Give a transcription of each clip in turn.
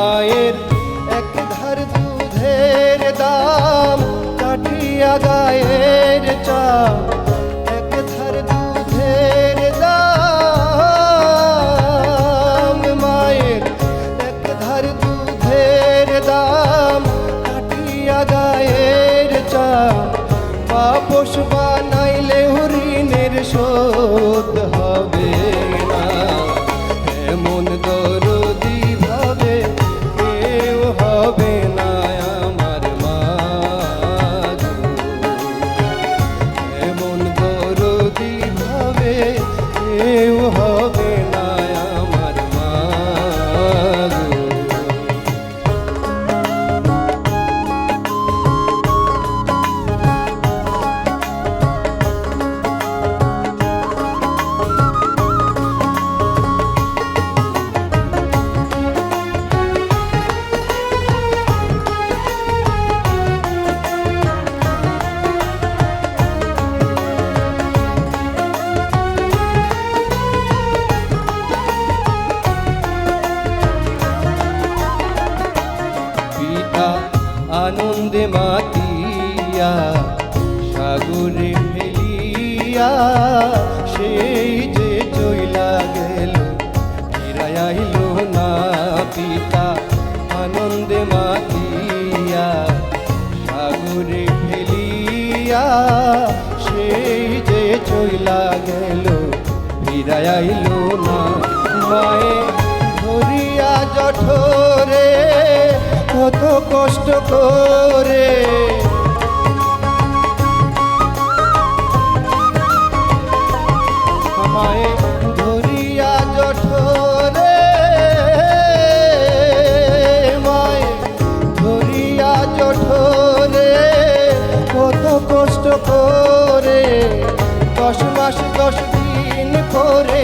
মায়ের এক ধার দুধের দাম কাঠিয়া গায়ের চা এক ধার দুধের দাম, মায়ের এক ধার দুধের দাম কাঠিয়া গায়ের চা পশু বানাইলে হরিণের শোধ হবে। সাগরে ফেলিয়া সেই যে চইলা গেল ফিরাই আইল না পিতা, আনন্দে মাতিয়া। সাগরে ফেলিয়া সেই যে চইলা গেল ফিরাই আইল না মায়ে। ধরিয়া জঠরে কত কষ্ট করে করে দশ মাস দশ দিন করে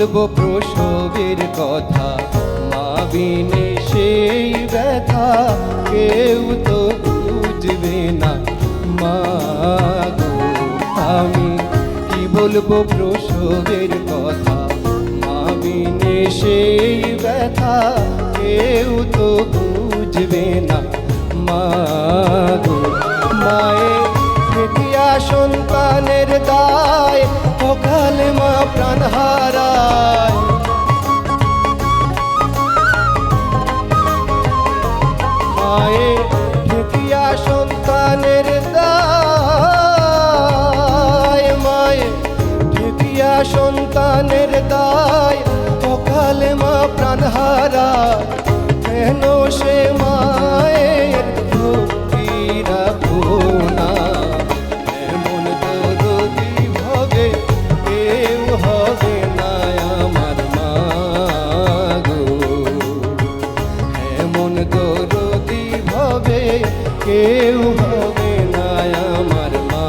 বলব প্রসবের কথা। মা বিনে সেই ব্যথা, কেউ তো বুঝবে না। মা আমি কি বলব প্রসবের কথা? মা বিনে সেই ব্যথা, কেউ তো বুঝবে না। মা মায়ের সন্তানের দায়, অকালে মা প্রাণ মায়ে ফেটিয়া সন্তানের দায়। মায়ে ফেটিয়া সন্তানের দায় অকালে মা প্রাণহারা কেন সে মায়ের কেউ হবে না আমার মা।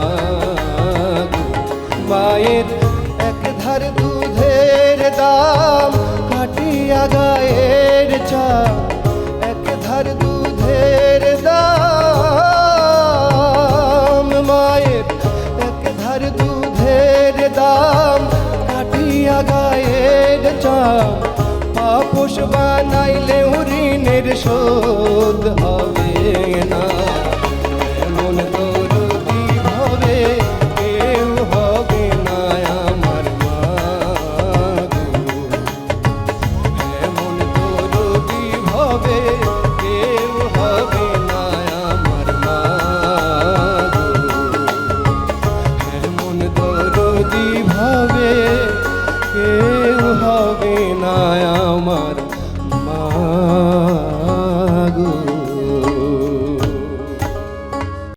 মায়ের এক ধার দুধের দাম, কাটিয়া গায়ের চা এক ধার দুধের দাম, মায়ের এক ধার দুধের দাম, কাটিয়া গায়ের চা পাপস বানাইলে ঋণের শোধ হবে।